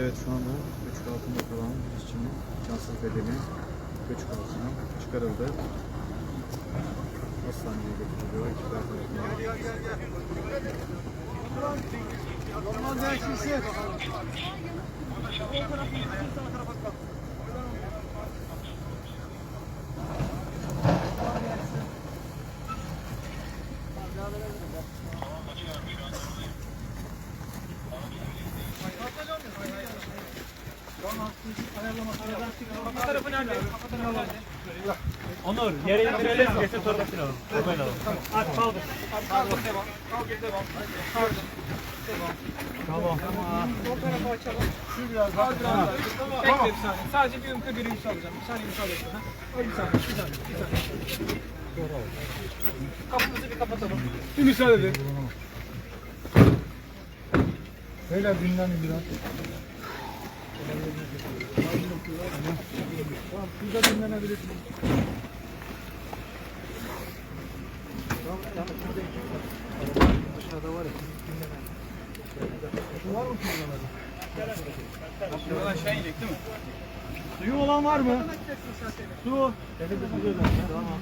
Evet şu anda göçük altında kalan işçinin cansız bedeni göçük altına çıkarıldı. Hastaneye götürülüyor. Ekipler tarafından. Onur yere indirelim. Getir torbasını alalım. Torbasını alalım. At kaldır. Tamam. Bekle bir saniye. Sadece bir ımka bir ümke alacağım. Bir saniye müsaade edin. ha? Bir saniye, bir saniye, bir saniye. Kapımızı bir kapatalım. Bir müsaade edin. Beyler dinlenin biraz. Burada dinlenebilirsiniz. Aşağıda var ya. Var mı Buradan aşağı inecek değil mi? Suyu olan var mı? Su. Tamam.